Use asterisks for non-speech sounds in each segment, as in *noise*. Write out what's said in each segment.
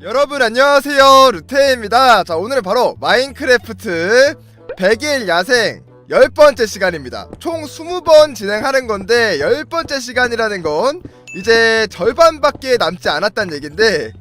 여러분 안녕하세요. 루테입니다. 자 오늘은 바로 마인크래프트 100일 야생 10번째 시간입니다. 총 20번 진행하는 건데 10번째 시간이라는 건 이제 절반밖에 남지 않았다는 얘긴데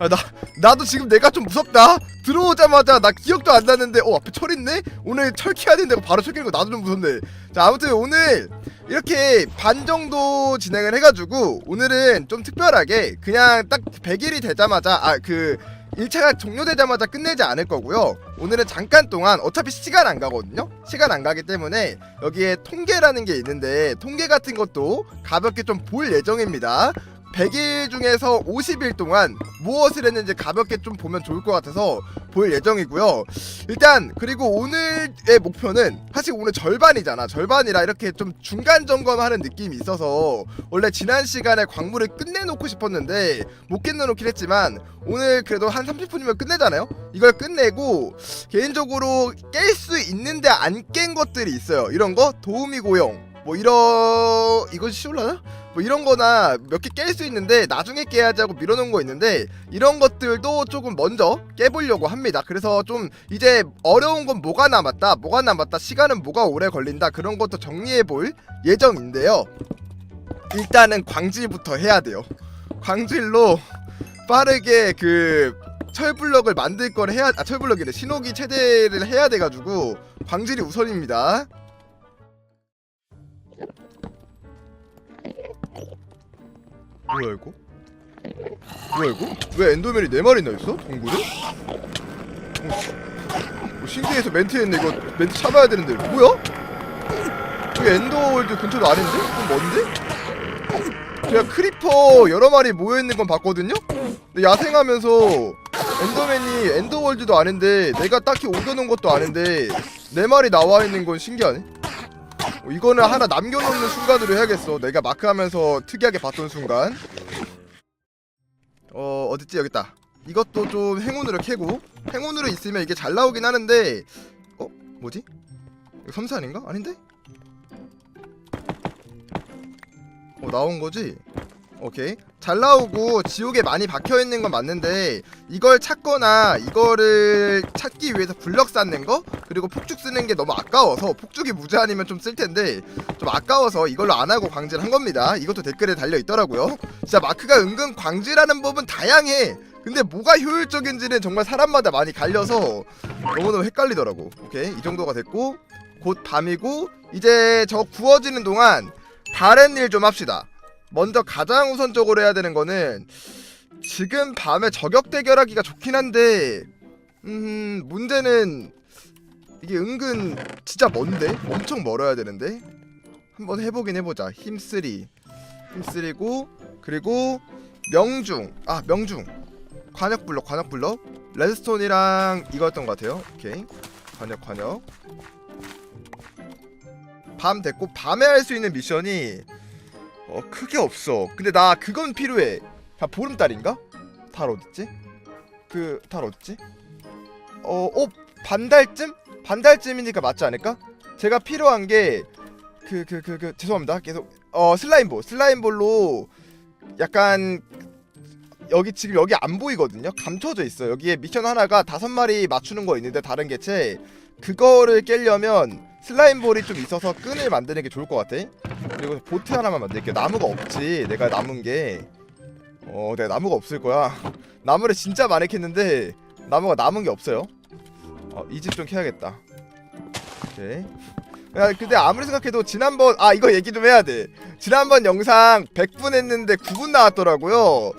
아, 나, 나도 지금 내가 좀 무섭다. 들어오자마자 나 기억도 안 나는데 어 앞에 철 있네? 오늘 철 캐야 되는데 바로 철 캐는 거 나도 좀 무섭네. 자 아무튼 오늘 이렇게 반 정도 진행을 해가지고 오늘은 좀 특별하게 그냥 딱 100일이 되자마자 아그 1차가 종료되자마자 끝내지 않을 거고요. 오늘은 잠깐 동안 어차피 시간 안 가거든요? 시간 안 가기 때문에 여기에 통계라는 게 있는데 통계 같은 것도 가볍게 좀 볼 예정입니다 100일 중에서 50일 동안 무엇을 했는지 가볍게 좀 보면 좋을 것 같아서 볼 예정이고요. 일단 그리고 오늘의 목표는 사실 오늘 절반이잖아. 절반이라 이렇게 좀 중간 점검하는 느낌이 있어서 원래 지난 시간에 광물을 끝내놓고 싶었는데 못 끝내놓긴 했지만 오늘 그래도 한 30분이면 끝내잖아요. 이걸 끝내고 개인적으로 깰 수 있는데 안 깬 것들이 있어요. 이런 거 도우미 고용 뭐 이런 이거 쉬울라나? 뭐 이런 거나 몇 개 깰 수 있는데 나중에 깨야지 하고 밀어놓은 거 있는데 이런 것들도 조금 먼저 깨보려고 합니다. 그래서 좀 이제 어려운 건 뭐가 남았다, 뭐가 남았다, 시간은 뭐가 오래 걸린다 그런 것도 정리해 볼 예정인데요. 일단은 광질부터 해야 돼요. 광질로 빠르게 그 철블럭을 만들 걸 해야 아 철블럭이래 신호기 최대를 해야 돼가지고 광질이 우선입니다. 뭐야 이거? 뭐야 이거? 왜 엔더맨이 네 마리나 있어? 동굴에? 어, 신기해서 멘트 했네 이거 멘트 참아야 되는데 뭐야? 여기 엔더월드 근처도 아닌데? 좀 먼데? 제가 크리퍼 여러 마리 모여있는 건 봤거든요? 근데 야생하면서 엔더맨이 엔더월드도 아닌데 내가 딱히 옮겨놓은 것도 아닌데 네 마리 나와있는 건 신기하네 어, 이거는 하나 남겨놓는 순간으로 해야겠어. 내가 마크하면서 특이하게 봤던 순간. 어 어딨지 여기 있다. 이것도 좀 행운으로 캐고 행운으로 있으면 이게 잘 나오긴 하는데 어 뭐지? 이거 섬세 아닌가? 아닌데? 어 나온 거지? 오케이 잘 나오고 지옥에 많이 박혀 있는 건 맞는데 이걸 찾거나 이거를 찾기 위해서 블럭 쌓는 거 그리고 폭죽 쓰는 게 너무 아까워서 폭죽이 무제한이면 좀 쓸 텐데 좀 아까워서 이걸로 안 하고 광질 한 겁니다. 이것도 댓글에 달려 있더라고요. 진짜 마크가 은근 광질하는 법은 다양해. 근데 뭐가 효율적인지는 정말 사람마다 많이 갈려서 너무너무 헷갈리더라고. 오케이 이 정도가 됐고 곧 밤이고 이제 저 구워지는 동안 다른 일 좀 합시다. 먼저 가장 우선적으로 해야 되는 거는 지금 밤에 저격 대결하기가 좋긴 한데 음 문제는 이게 은근 진짜 먼데? 엄청 멀어야 되는데? 한번 해보긴 해보자. 힘쓰리. 힘쓰리고 그리고 명중. 아 명중. 관역 블럭 관역 블럭. 레드스톤이랑 이거였던 것 같아요. 오케이. 관역 관역. 밤 됐고 밤에 할 수 있는 미션이 어 크게 없어 근데 나 그건 필요해 자 보름달인가? 달 어딨지? 그 달 어딨지? 어, 어 반달쯤? 반달쯤이니까 맞지 않을까? 제가 필요한 게 그 그 그 그 죄송합니다 계속 어 슬라임볼 슬라임볼로 약간 여기 지금 여기 안 보이거든요 감춰져 있어 여기에 미션 하나가 다섯 마리 맞추는 거 있는데 다른 개체 그거를 깨려면 슬라임볼이 좀 있어서 끈을 만드는 게 좋을 것 같아. 그리고 보트 하나만 만들게 나무가 없지. 내가 남은 게 어 내가 나무가 없을 거야. 나무를 진짜 많이 캤는데 나무가 남은 게 없어요. 어, 이 집 좀 캐야겠다. 오케이. 야 근데 아무리 생각해도 지난번 아 이거 얘기 좀 해야 돼. 지난번 영상 100분 했는데 9분 나왔더라고요.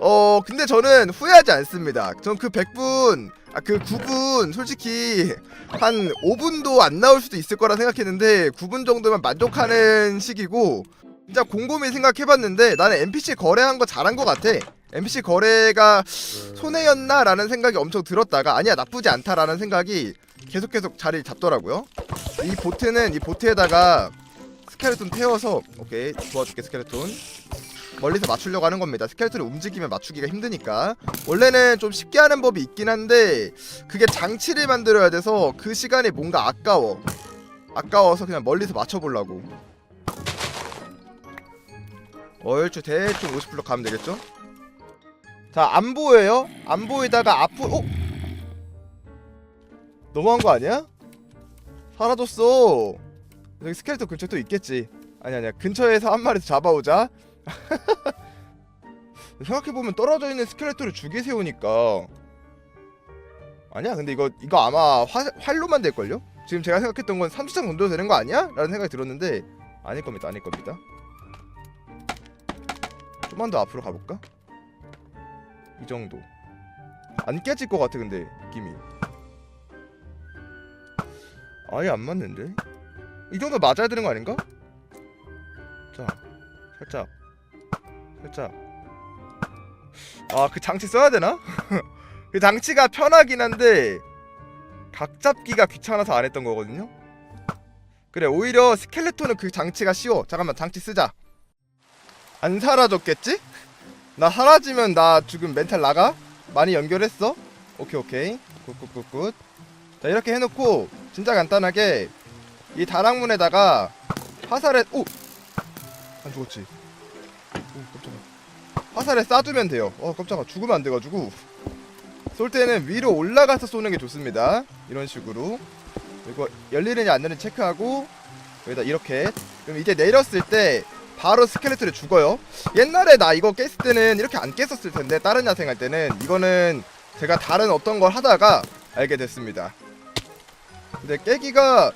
어 근데 저는 후회하지 않습니다. 전 그 100분 아 그 9분 솔직히 한 5분도 안 나올 수도 있을 거라 생각했는데 9분 정도면 만족하는 시기고 진짜 곰곰이 생각해봤는데 나는 NPC 거래한 거 잘한 거 같아. NPC 거래가 손해였나 라는 생각이 엄청 들었다가 아니야 나쁘지 않다라는 생각이 계속 계속 자리를 잡더라고요. 이 보트는 이 보트에다가 스켈레톤 태워서 오케이 도와줄게 스켈레톤 멀리서 맞추려고 하는 겁니다 스켈레톤을 움직이면 맞추기가 힘드니까 원래는 좀 쉽게 하는 법이 있긴 한데 그게 장치를 만들어야 돼서 그 시간이 뭔가 아까워 아까워서 그냥 멀리서 맞춰보려고 얼추 대충 50블록 가면 되겠죠? 자 안 보여요? 안 보이다가 앞으로 어? 너무한 거 아니야? 사라졌어 여기 스켈레톤 근처에 또 있겠지 아니 아니야 근처에서 한 마리 잡아오자 *laughs* 생각해보면 떨어져 있는 스켈레톤을 죽이 세우니까 아니야 근데 이거 이거 아마 화, 활로만 될걸요? 지금 제가 생각했던 건 3주창 정도 되는 거 아니야? 라는 생각이 들었는데 아닐 겁니다 아닐 겁니다 좀만 더 앞으로 가볼까? 이 정도 안 깨질 것 같아 근데 느낌이 아예 안 맞는데? 이 정도 맞아야 되는 거 아닌가? 자 살짝 살짝 아 그 장치 써야 되나? *laughs* 그 장치가 편하긴 한데 각 잡기가 귀찮아서 안 했던 거거든요 그래 오히려 스켈레톤은 그 장치가 쉬워 잠깐만 장치 쓰자 안 사라졌겠지? 나 사라지면 나 지금 멘탈 나가? 많이 연결했어? 오케이 오케이 굿굿굿굿 자 이렇게 해놓고 진짜 간단하게 이 다락문에다가 화살에 오! 안 죽었지 오 깜짝아 화살에 쏴두면 돼요. 어 깜짝아. 죽으면 안 돼가지고. 쏠 때는 위로 올라가서 쏘는 게 좋습니다. 이런 식으로. 그리고 열리느냐 안 열리는지 체크하고 여기다 이렇게. 그럼 이제 내렸을 때 바로 스켈레톤이 죽어요. 옛날에 나 이거 깼을 때는 이렇게 안 깼었을 텐데 다른 야생 할 때는. 이거는 제가 다른 어떤 걸 하다가 알게 됐습니다. 근데 깨기가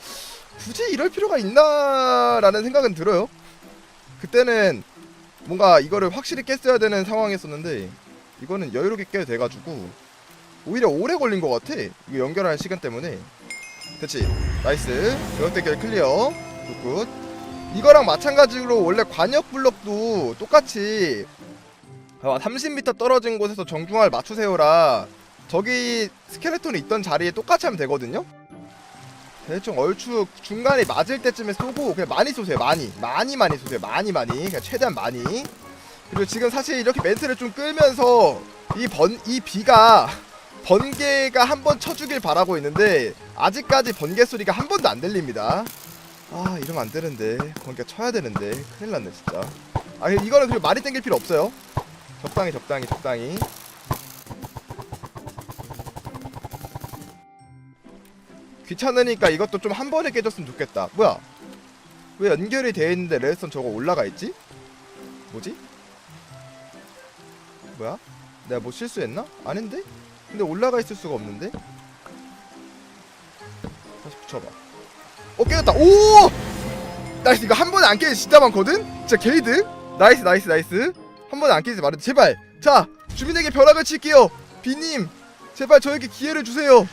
굳이 이럴 필요가 있나 라는 생각은 들어요. 그때는 뭔가 이거를 확실히 깼어야 되는 상황이었었는데 이거는 여유롭게 깨도 돼가지고 오히려 오래 걸린 것 같아. 이거 연결할 시간 때문에. 그치? 나이스. 대결 클리어. 굿굿. 이거랑 마찬가지로 원래 관역 블럭도 똑같이 30m 떨어진 곳에서 정중앙을 맞추세요라 저기 스켈레톤이 있던 자리에 똑같이 하면 되거든요 대충 얼추 중간에 맞을 때쯤에 쏘고 그냥 많이 쏘세요 많이. 많이 많이 쏘세요 많이 많이. 그냥 최대한 많이. 그리고 지금 사실 이렇게 멘트를 좀 끌면서 이 번 이 비가 번개가 한 번 쳐주길 바라고 있는데 아직까지 번개 소리가 한 번도 안 들립니다. 아 이러면 안 되는데. 번개 쳐야 되는데. 큰일 났네 진짜. 아 이거는 그리고 말이 땡길 필요 없어요. 적당히 적당히 적당히 귀찮으니까 이것도 좀 한 번에 깨졌으면 좋겠다 뭐야 왜 연결이 되어 있는데 레드스톤 저거 올라가 있지? 뭐지? 뭐야? 내가 뭐 실수했나? 아닌데? 근데 올라가 있을 수가 없는데? 다시 붙여봐 어 깨졌다 오! 나이스 이거 한 번에 안 깨지 진짜 많거든? 진짜 게이드 나이스 나이스 나이스 한 번에 안 깨지지 말아 제발 자 주민에게 벼락을 칠게요 비님 제발 저에게 기회를 주세요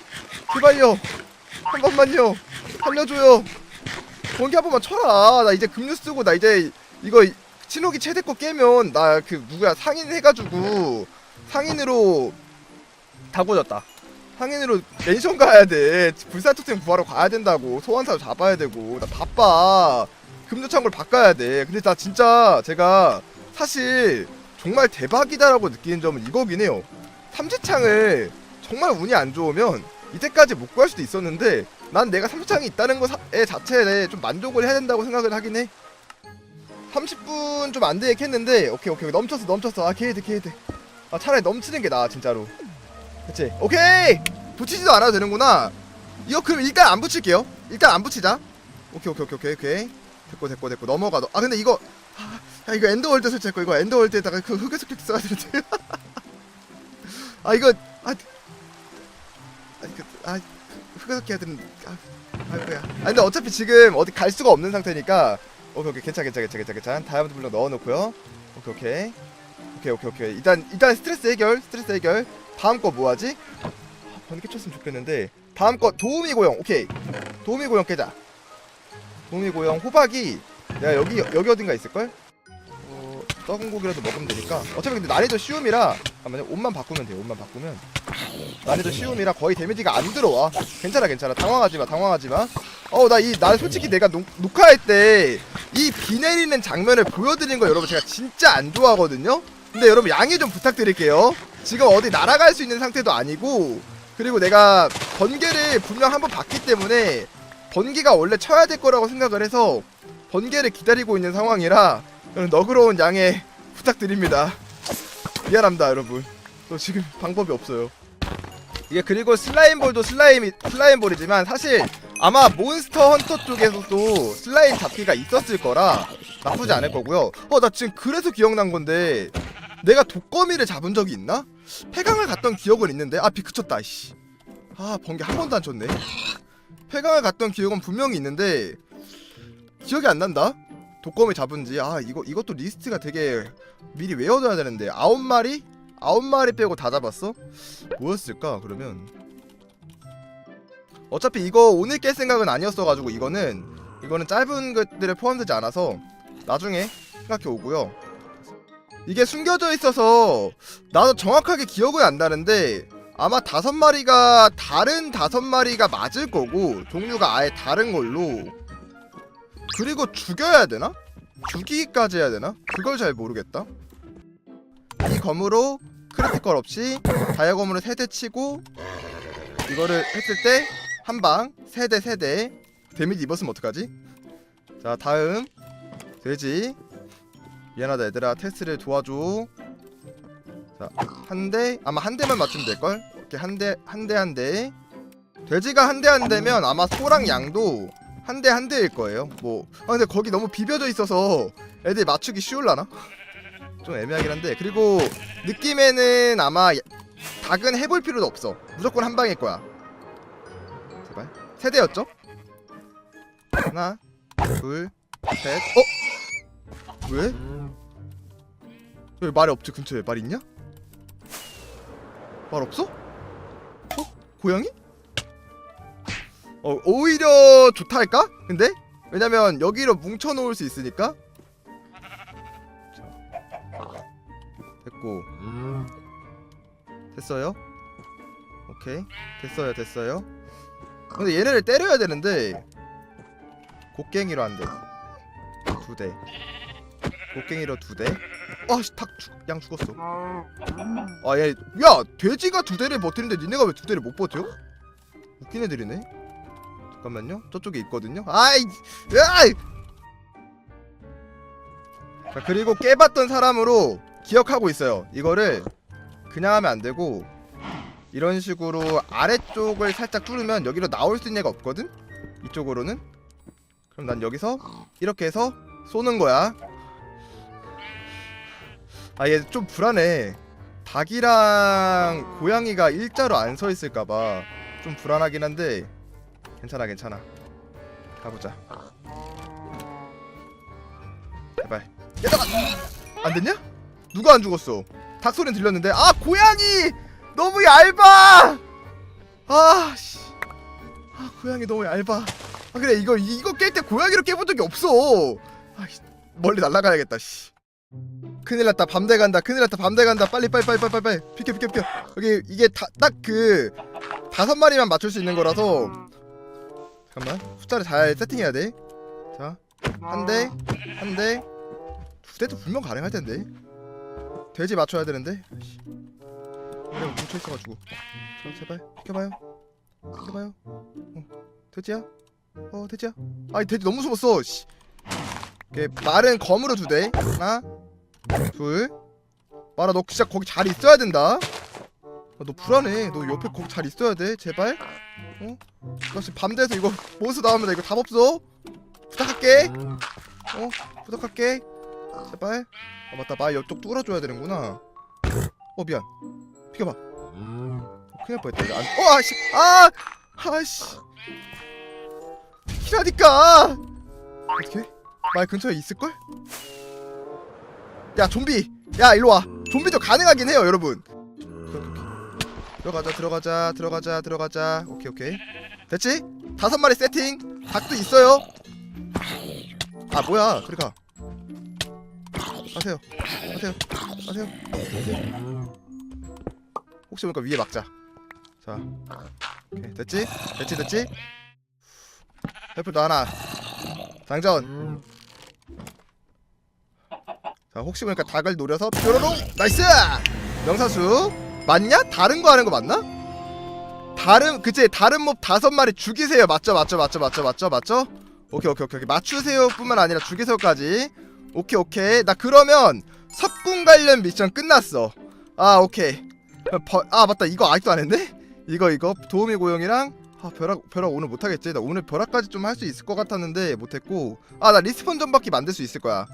제발요 한 번만요. 살려줘요. 번개 한 번만 쳐라. 나 이제 급류 쓰고 나 이제 이거 친호기 최대 거 깨면 나 그 누구야? 상인 해가지고 상인으로 다 고졌다. 상인으로 멘션 가야 돼. 불살 토템 구하러 가야 된다고. 소환사 잡아야 되고. 나 바빠. 금도 창고를 바꿔야 돼. 근데 나 진짜 제가 사실 정말 대박이다라고 느끼는 점은 이거긴 해요. 삼지창을 정말 운이 안 좋으면 이때까지 못 구할 수도 있었는데 난 내가 삼지창이 있다는 것에 자체에 좀 만족을 해야 된다고 생각을 하긴 해. 30분 좀 안 되게 했는데 오케이 오케이 넘쳤어 넘쳤어. 아 게이드 게이드 아 차라리 넘치는 게 나아 진짜로. 그치? 오케이! 붙이지도 않아도 되는구나. 이거 그럼 일단 안 붙일게요. 일단 안 붙이자. 오케이 오케이 오케이 오케이 됐고 됐고 됐고. 넘어가 너. 아 근데 이거 아, 야, 이거 엔더월드 설치했고 이거 엔더월드에다가 그 흑요 스킬 써야 되는데. *laughs* 아 이거 아, 아, 그, 아 해야 되는 아, 아 뭐야. 아 근데 어차피 지금 어디 갈 수가 없는 상태니까. 오케이 오케이. 괜찮 괜찮 괜찮 괜찮 괜찮 다이아몬드 블럭 넣어놓고요. 오케이 오케이. 오케이 오케이 오케이. 일단 일단 스트레스 해결 스트레스 해결. 다음 거 뭐하지? 아, 번개 쳤으면 좋겠는데. 다음 거 도우미 고용. 오케이. 도우미 고용 깨자. 도우미 고용. 호박이 내가 여기 여기 어딘가 있을걸? 어, 썩은 고기라도 먹으면 되니까 어차피 근데 난이도 쉬움이라 잠깐만요 옷만 바꾸면 돼요 옷만 바꾸면. 난이도 쉬움이라 거의 데미지가 안 들어와. 괜찮아 괜찮아. 당황하지마 당황하지마. 어나이 나 솔직히 내가 녹, 녹화할 때 이 비 내리는 장면을 보여드린 거 여러분 제가 진짜 안 좋아하거든요? 근데 여러분 양해 좀 부탁드릴게요. 지금 어디 날아갈 수 있는 상태도 아니고 그리고 내가 번개를 분명 한번 봤기 때문에 번개가 원래 쳐야 될 거라고 생각을 해서 번개를 기다리고 있는 상황이라 너그러운 양해 부탁드립니다 미안합니다 여러분 저 지금 방법이 없어요. 이게 그리고 슬라임볼도 슬라임이 슬라임볼이지만 사실 아마 몬스터 헌터 쪽에서도 슬라임 잡기가 있었을 거라 나쁘지 않을 거고요. 어 나 지금 그래서 기억난 건데 내가 독거미를 잡은 적이 있나? 폐강을 갔던 기억은 있는데 아 비 그쳤다 씨. 아 번개 한 번도 안 쳤네. 폐강을 갔던 기억은 분명히 있는데 기억이 안 난다. 독거미 잡은지 아 이거 이것도 리스트가 되게 미리 외워둬야 되는데 아홉 마리 아홉 마리 빼고 다 잡았어? 뭐였을까 그러면 어차피 이거 오늘 깰 생각은 아니었어가지고 이거는 이거는 짧은 것들에 포함되지 않아서 나중에 생각해 오고요. 이게 숨겨져 있어서 나도 정확하게 기억은 안 나는데 아마 다섯 마리가 다른 다섯 마리가 맞을 거고 종류가 아예 다른 걸로 그리고 죽여야 되나? 죽이기까지 해야 되나? 그걸 잘 모르겠다. 이 검으로 크리티컬 없이 다이아 검으로 세대 치고 이거를 했을 때 한 방 세대 세대 데미지 입었으면 어떡하지? 자 다음 돼지 미안하다 얘들아 테스트를 도와줘 자한 대 아마 한 대만 맞추면 될걸? 이렇게 한 대 한 대 한대 돼지가 한 대 한 대면 아마 소랑 양도 한 대 한 대일 거예요 뭐 아 근데 거기 너무 비벼져 있어서 애들 맞추기 쉬울라나? 좀 애매하긴 한데 그리고 느낌에는 아마 닭은 해볼 필요도 없어 무조건 한 방일 거야 제발 세 대였죠? 하나 둘 셋 어? 왜? 왜 말이 없지 근처에 말 있냐? 말 없어? 어? 고양이? 어 오히려 좋다 할까? 근데? 왜냐면 여기로 뭉쳐 놓을 수 있으니까. 됐고. 됐어요? 오케이. 됐어요 됐어요. 근데 얘네를 때려야 되는데 곡괭이로 한대 두대. 곡괭이로 두대. 아씨 닭양 죽었어. 아얘 야 돼지가 두 대를 버티는데 니네가 왜 두 대를 못 버텨? 웃긴 애들이네 잠깐만요. 저쪽에 있거든요. 아이 아이! 자 그리고 깨봤던 사람으로 기억하고 있어요. 이거를 그냥 하면 안 되고 이런 식으로 아래쪽을 살짝 뚫으면 여기로 나올 수 있는 애가 없거든? 이쪽으로는? 그럼 난 여기서 이렇게 해서 쏘는 거야. 아 얘 좀 불안해. 닭이랑 고양이가 일자로 안 서 있을까봐 좀 불안하긴 한데 괜찮아 괜찮아. 가보자. 제발. 얘들아 안 됐냐? 누가 안 죽었어? 닭 소리는 들렸는데. 아 고양이! 너무 얇아! 아씨. 아 고양이 너무 얇아. 아 그래 이거 이거 깰 때 고양이로 깨본 적이 없어. 아 멀리 날아가야겠다 씨. 큰일 났다 밤대 간다 큰일 났다 밤대 간다. 빨리 빨리 빨리 빨리 빨리 비켜 비켜 비켜. 여기 이게 딱그 다섯 마리만 맞출 수 있는 거라서 잠깐만. 숫자를 잘 세팅해야 돼 자 한 대 한 대. 두 대도 분명 가능할 텐데. 돼지 맞춰야 되는데. 그래 뭉쳐 있어가지고. 저 제발. 비켜봐요. 비켜봐요. 어 돼지야? 어 돼지야? 아이 돼지 너무 숨었어. 씨. 이렇게 말은 검으로 두 대. 하나 둘. 말아 너 진짜 거기 잘 있어야 된다 아, 너 불안해. 너 옆에 거기 잘 있어야 돼. 제발. 어? 나 지금 밤 돼서 이거 몬스 나오면 나 이거 답 없어. 부탁할게. 어? 부탁할게. 제발. 아 맞다. 말 옆쪽 뚫어줘야 되는구나. 어 미안. 비켜봐. 어, 큰일 날 뻔했다 이거. 안... 어 아씨. 아! 아씨. 비키라니까! 어떻게 말 근처에 있을 걸? 야 좀비. 야 일로 와. 좀비도 가능하긴 해요 여러분 들어가자 들어가자 들어가자 들어가자. 오케이 오케이. 됐지? 다섯 마리 세팅. 닭도 있어요. 아 뭐야. 그래 가 가세요. 가세요. 가세요. 혹시 모르니까 위에 막자. 자. 오케이 됐지? 됐지 됐지? 헬프도 하나. 장전. 자 혹시 모르니까 닭을 노려서 뾰로롱. 나이스! 명사수 맞냐? 다른 거 하는 거 맞나? 다른 그치? 다른 몹 다섯 마리 죽이세요. 맞죠? 맞죠? 맞죠? 맞죠? 맞죠? 맞죠? 오케이 오케이 오케이 오케이. 맞추세요 뿐만 아니라 죽이세요까지. 오케이 오케이. 나 그러면 석궁 관련 미션 끝났어. 아 오케이. 아, 버, 아 맞다. 이거 아직도 안 했네? 이거 이거. 도우미 고용이랑 아 벼락 벼락 오늘 못하겠지? 나 오늘 벼락까지 좀 할 수 있을 것 같았는데 못했고. 아 나 리스폰 전바퀴 만들 수 있을 거야.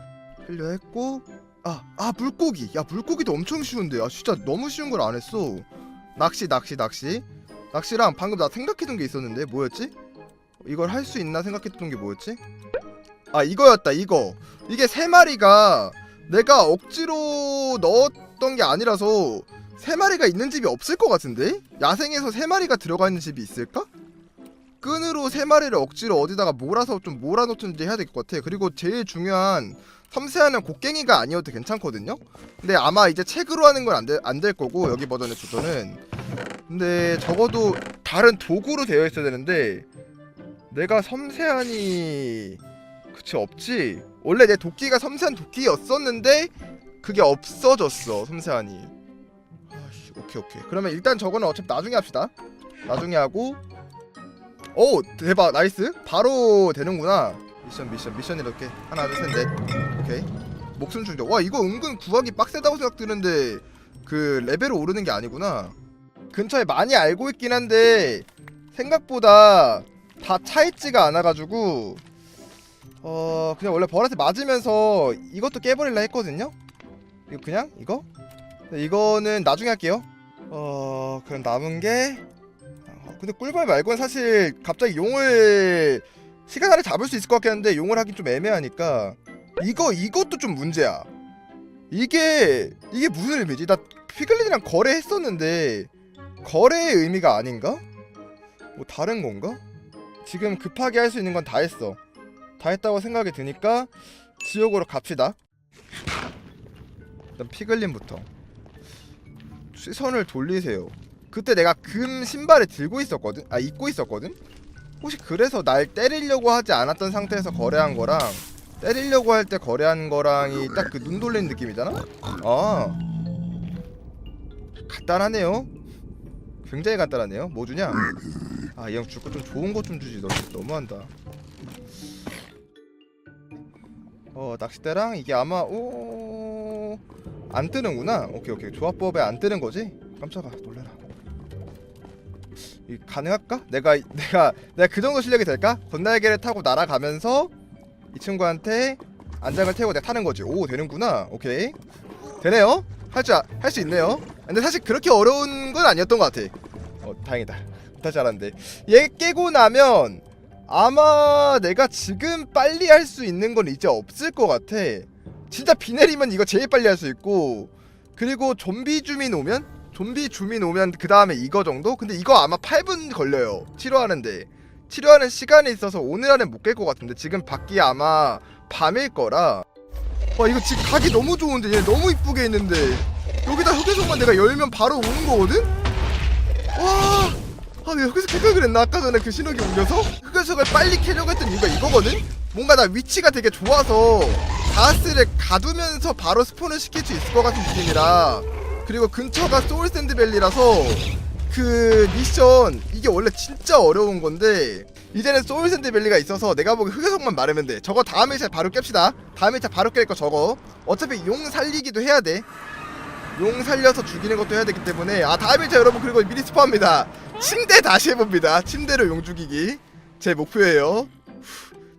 필요했고 아 아 물고기 야 물고기도 엄청 쉬운데 아 진짜 너무 쉬운 걸 안 했어 낚시 낚시 낚시 낚시랑 방금 나 생각해둔 게 있었는데 뭐였지? 이걸 할 수 있나 생각했던 게 뭐였지? 아 이거였다 이거 이게 세 마리가 내가 억지로 넣었던 게 아니라서 세 마리가 있는 집이 없을 것 같은데? 야생에서 세 마리가 들어가 있는 집이 있을까? 끈으로 세 마리를 억지로 어디다가 몰아서 좀 몰아놓든지 해야 될 것 같아. 그리고 제일 중요한 섬세하는 곡괭이가 아니어도 괜찮거든요. 근데 아마 이제 책으로 하는 건 안될 안 될 거고 여기 버전의 조전은. 근데 적어도 다른 도구로 되어 있어야 되는데 내가 섬세하니 그치 없지. 원래 내 도끼가 섬세한 도끼였었는데 그게 없어졌어 섬세하니. 아이씨, 오케이 오케이. 그러면 일단 저거는 어차피 나중에 합시다. 나중에 하고. 오 대박 나이스. 바로 되는구나. 미션 미션 미션 이렇게 하나 둘셋넷 오케이. 목숨 충전. 와 이거 은근 구하기 빡세다고 생각 드는데 그 레벨을 오르는 게 아니구나. 근처에 많이 알고 있긴 한데 생각보다 다 차있지가 않아가지고 어 그냥 원래 벌한테 맞으면서 이것도 깨버릴라 했거든요. 이거 그냥 이거? 네, 이거는 나중에 할게요. 어 그럼 남은 게 어, 근데 꿀벌 말고는 사실 갑자기 용을 시간 안에 잡을 수 있을 것 같긴 한데 용을 하긴 좀 애매하니까 이거 이것도 좀 문제야. 이게 이게 무슨 의미지? 나 피글린이랑 거래했었는데 거래의 의미가 아닌가? 뭐 다른 건가? 지금 급하게 할 수 있는 건 다 했어. 다 했다고 생각이 드니까 지옥으로 갑시다. 일단 피글린부터 시선을 돌리세요. 그때 내가 금 신발을 들고 있었거든. 아 입고 있었거든. 혹시 그래서 날 때리려고 하지 않았던 상태에서 거래한 거랑 때리려고 할 때 거래한 거랑이 딱 그 눈 돌리는 느낌이잖아. 아 간단하네요. 굉장히 간단하네요. 뭐 주냐? 아이 형 줄 거 좀 좋은 거 좀 주지. 너 너무한다. 어 낚싯대랑 이게 아마 오 안 뜨는구나. 오케이 오케이 조합법에 안 뜨는 거지? 깜짝아 놀래라. 이 가능할까? 내가 내가 내가 그 정도 실력이 될까? 건날개를 타고 날아가면서 이 친구한테 안장을 태우고 내가 타는 거지. 오 되는구나. 오케이 되네요. 할줄할수 있네요. 근데 사실 그렇게 어려운 건 아니었던 것 같아. 어 다행이다. 다시 알았는데 얘 깨고 나면 아마 내가 지금 빨리 할 수 있는 건 이제 없을 것 같아. 진짜 비 내리면 이거 제일 빨리 할 수 있고 그리고 좀비 주민 오면 좀비 주민 오면 그 다음에 이거 정도? 근데 이거 아마 8분 걸려요. 치료하는데 치료하는 시간이 있어서 오늘 안에 못 깰 것 같은데 지금 밖이 아마 밤일 거라. 와 이거 지금 각이 너무 좋은데 얘 너무 이쁘게 있는데 여기다 흑요석만 내가 열면 바로 오는 거거든? 와. 아, 내가 여기서 캘걸 그랬나? 아까 전에 그 신호기 울려서? 흑요석을 빨리 캐려고 했던 이유가 이거거든? 뭔가 나 위치가 되게 좋아서 가스를 가두면서 바로 스폰을 시킬 수 있을 것 같은 느낌이라 그리고 근처가 소울 샌드밸리라서 그 미션 이게 원래 진짜 어려운 건데 이제는 소울샌드 밸리가 있어서 내가 보기 흑요석만 마르면 돼. 저거 다음 회차에 바로 깹시다. 다음 회차 바로 깰 거 저거. 어차피 용 살리기도 해야 돼용 살려서 죽이는 것도 해야 되기 때문에. 아 다음 회차 여러분 그리고 미리 스포합니다. 침대 다시 해봅니다. 침대로 용 죽이기. 제 목표예요.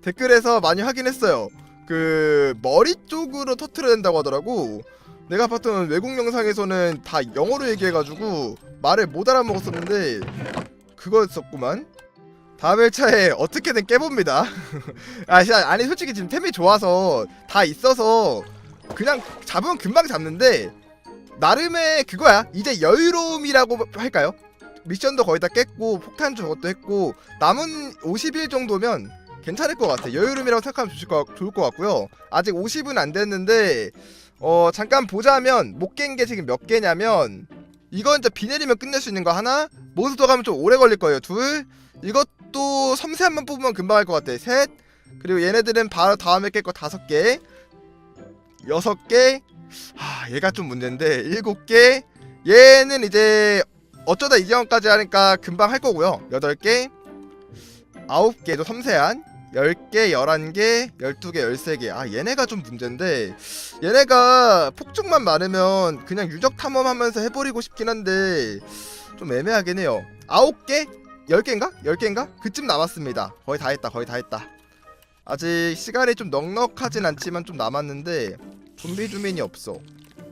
댓글에서 많이 확인했어요. 그 머리 쪽으로 터트려야 된다고 하더라고 내가 봤던 외국 영상에서는 다 영어로 얘기해가지고 말을 못 알아먹었었는데 그거였었구만. 다음 회차에 어떻게든 깨봅니다. *laughs* 아 진짜 아니 솔직히 지금 템이 좋아서 다 있어서 그냥 잡으면 금방 잡는데 나름의 그거야. 이제 여유로움이라고 할까요? 미션도 거의 다 깼고 폭탄 저것도 했고 남은 50일 정도면 괜찮을 것 같아. 여유로움이라고 생각하면 좋을 것 같고요. 아직 50은 안 됐는데 어 잠깐 보자면 못 깬 게 지금 몇 개냐면 이건 이제 비 내리면 끝낼 수 있는 거 하나? 몬스터 가면 좀 오래 걸릴 거예요 둘. 이것도 섬세한만 뽑으면 금방 할 것 같아. 셋. 그리고 얘네들은 바로 다음에 깰 거 다섯 개. 여섯 개. 하, 얘가 좀 문제인데 일곱 개. 얘는 이제 어쩌다 이경까지 하니까 금방 할 거고요. 여덟 개. 아홉 개도 섬세한 10개, 11개, 12개, 13개. 아, 얘네가 좀 문제인데 얘네가 폭죽만 많으면 그냥 유적 탐험하면서 해버리고 싶긴 한데 좀 애매하긴 해요. 9개? 10개인가? 10개인가? 그쯤 남았습니다. 거의 다 했다. 거의 다 했다. 아직 시간이 좀 넉넉하진 않지만 좀 남았는데 좀비 주민이 없어.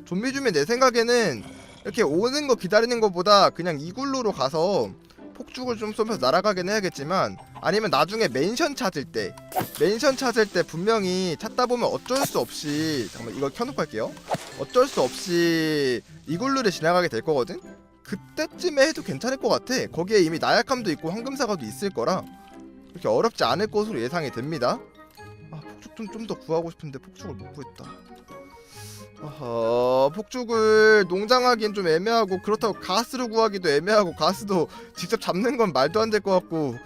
좀비 주민 내 생각에는 이렇게 오는 거 기다리는 것보다 그냥 이굴루로 가서 폭죽을 좀 쏘면서 날아가긴 해야겠지만 아니면 나중에 맨션 찾을 때 맨션 찾을 때 분명히 찾다 보면 어쩔 수 없이 잠깐만 이걸 켜놓고 할게요. 어쩔 수 없이 이굴루를 지나가게 될 거거든? 그때쯤에 해도 괜찮을 것 같아. 거기에 이미 나약함도 있고 황금사과도 있을 거라 그렇게 어렵지 않을 것으로 예상이 됩니다. 아 폭죽 좀 좀 더 구하고 싶은데 폭죽을 못 구했다 어허 폭죽을 농장하기엔 좀 애매하고 그렇다고 가스로 구하기도 애매하고 가스도 *laughs* 직접 잡는 건 말도 안 될 것 같고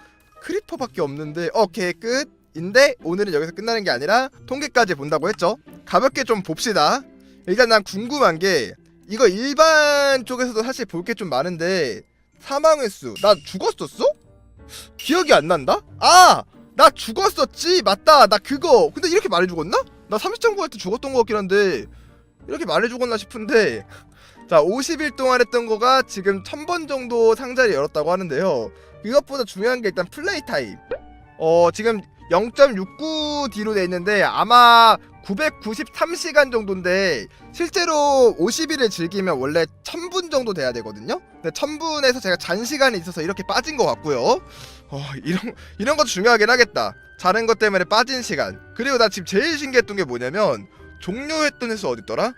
크리퍼밖에 없는데 오케이 끝 인데 오늘은 여기서 끝나는 게 아니라 통계까지 본다고 했죠 가볍게 좀 봅시다 일단 난 궁금한 게 이거 일반 쪽에서도 사실 볼 게 좀 많은데 사망 횟수 나 죽었었어? 기억이 안 난다? 아! 나 죽었었지 맞다 나 그거 근데 이렇게 많이 죽었나? 나 30점 구할 때 죽었던 것 같긴 한데 이렇게 많이 죽었나 싶은데 *laughs* 자 50일 동안 했던 거가 지금 1000번 정도 상자를 열었다고 하는데요. 이것보다 중요한 게 일단 플레이 타임. 어 지금 0.69D로 돼 있는데 아마 993시간 정도인데 실제로 50일을 즐기면 원래 1000분 정도 돼야 되거든요. 근데 1000분에서 제가 잔 시간이 있어서 이렇게 빠진 것 같고요. 어 이런 이런 것도 중요하긴 하겠다. 자는 것 때문에 빠진 시간. 그리고 나 지금 제일 신기했던 게 뭐냐면 종료했던 횟수 어딨더라?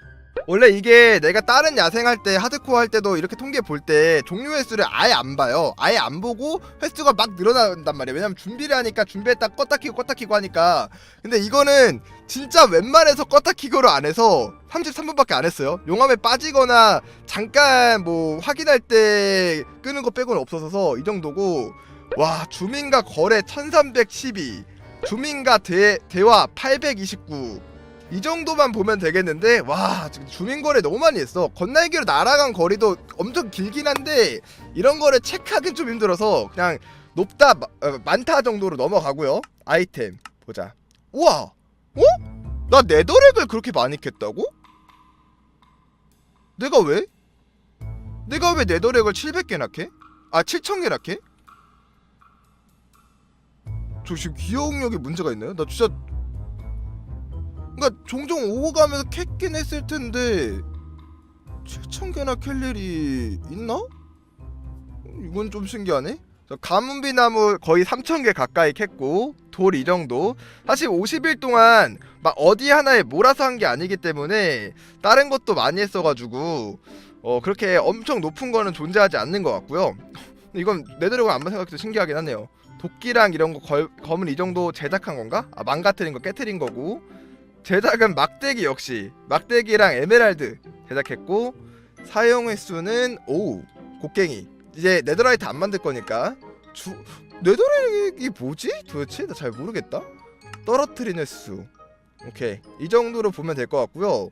원래 이게 내가 다른 야생할 때 하드코어 할 때도 이렇게 통계 볼 때 종료 횟수를 아예 안 봐요. 아예 안 보고 횟수가 막 늘어난단 말이에요. 왜냐면 준비를 하니까 준비했다 껐다 키고 껐다 키고 하니까. 근데 이거는 진짜 웬만해서 껐다 키고를 안 해서 33분밖에 안 했어요. 용암에 빠지거나 잠깐 뭐 확인할 때 끄는 거 빼고는 없어서 이 정도고 와 주민과 거래 1312 주민과 대, 대화 829 이 정도만 보면 되겠는데 와 지금 주민 거래 너무 많이 했어 건날개로 날아간 거리도 엄청 길긴 한데 이런 거를 체크하기 좀 힘들어서 그냥 높다 마- 어, 많다 정도로 넘어가고요 아이템 보자 우와 어? 나 네더렉을 그렇게 많이 캤다고? 내가 왜? 내가 왜 네더렉을 700개나 캐? 아 7000개나 캐? 저 지금 기억력에 문제가 있나요? 나 진짜 그러니까 종종 오고 가면서 캤긴 했을 텐데 7천 개나 캘 일이 있나? 이건 좀 신기하네. 저 가문비 나무 거의 3천 개 가까이 캤고 돌 이 정도. 사실 50일 동안 막 어디 하나에 몰아서 한 게 아니기 때문에 다른 것도 많이 했어가지고 어 그렇게 엄청 높은 거는 존재하지 않는 것 같고요. *laughs* 이건 내드래곤 안만 생각해도 신기하긴 하네요. 도끼랑 이런 거 걸, 검은 이 정도 제작한 건가? 아 망가뜨린 거 깨뜨린 거고 제작은 막대기 역시. 막대기랑 에메랄드 제작했고 사용 횟수는 오 곡괭이. 이제 네더라이트 안 만들 거니까. 주 네더라이트이 뭐지? 도대체? 나 잘 모르겠다. 떨어뜨린 횟수. 오케이. 이 정도로 보면 될 것 같고요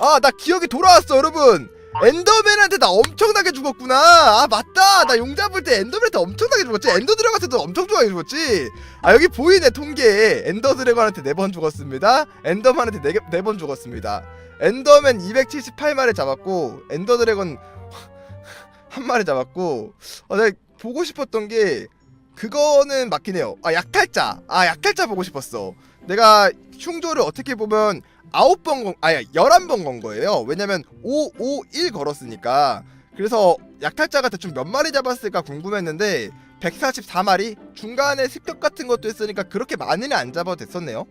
아 나 기억이 돌아왔어 여러분. 엔더맨한테 나 엄청나게 죽었구나. 아 맞다. 나 용 잡을 때 엔더맨한테 엄청나게 죽었지. 엔더 드래곤한테도 엄청 좋아하게 죽었지. 아 여기 보이네 통계에 엔더 드래곤한테 4번 죽었습니다. 엔더맨한테 4번 죽었습니다. 엔더맨 278마리 잡았고 엔더 드래곤 *laughs* 한 마리 잡았고 아 내가 보고 싶었던 게 그거는 맞긴 해요. 아 약탈자. 아 약탈자 보고 싶었어. 내가 흉조를 어떻게 보면 아홉 번 건, 아니 열한 번건 거예요. 왜냐면 5, 5, 1 걸었으니까. 그래서 약탈자가 대충 몇 마리 잡았을까 궁금했는데 144마리 중간에 습격 같은 것도 했으니까 그렇게 많이는 안 잡아도 됐었네요.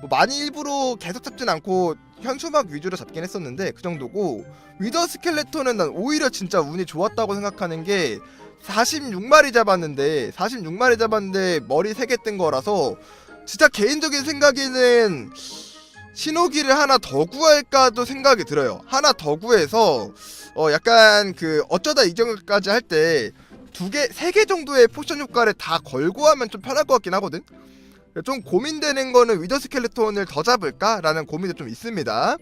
뭐 많이 일부러 계속 잡진 않고 현수막 위주로 잡긴 했었는데 그 정도고 위더 스켈레톤은 난 오히려 진짜 운이 좋았다고 생각하는 게 46마리 잡았는데 46마리 잡았는데 머리 3개 뜬 거라서 진짜 개인적인 생각에는 신호기를 하나 더 구할까도 생각이 들어요. 하나 더 구해서 어 약간 그 어쩌다 이 정도까지 할 때 두 개, 세 개 정도의 포션 효과를 다 걸고 하면 좀 편할 것 같긴 하거든. 좀 고민되는 거는 위더 스켈레톤을 더 잡을까라는 고민도 좀 있습니다.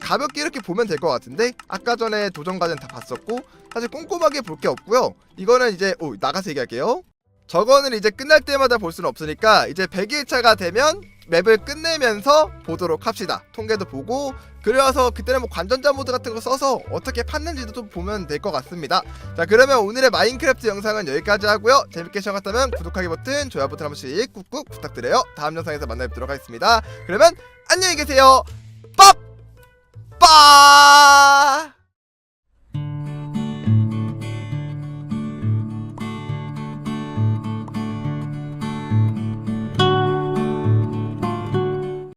가볍게 이렇게 보면 될 것 같은데 아까 전에 도전 과제는 다 봤었고 사실 꼼꼼하게 볼 게 없고요. 이거는 이제 오 나가서 얘기할게요. 저거는 이제 끝날 때마다 볼 수는 없으니까 이제 100일차가 되면 맵을 끝내면서 보도록 합시다. 통계도 보고 그래서 그때는 뭐 관전자 모드 같은 거 써서 어떻게 팠는지도 좀 보면 될 것 같습니다. 자 그러면 오늘의 마인크래프트 영상은 여기까지 하고요. 재밌게 시청하셨다면 구독하기 버튼, 좋아요 버튼 한 번씩 꾹꾹 부탁드려요. 다음 영상에서 만나 뵙도록 하겠습니다. 그러면 안녕히 계세요. 빠! 빠!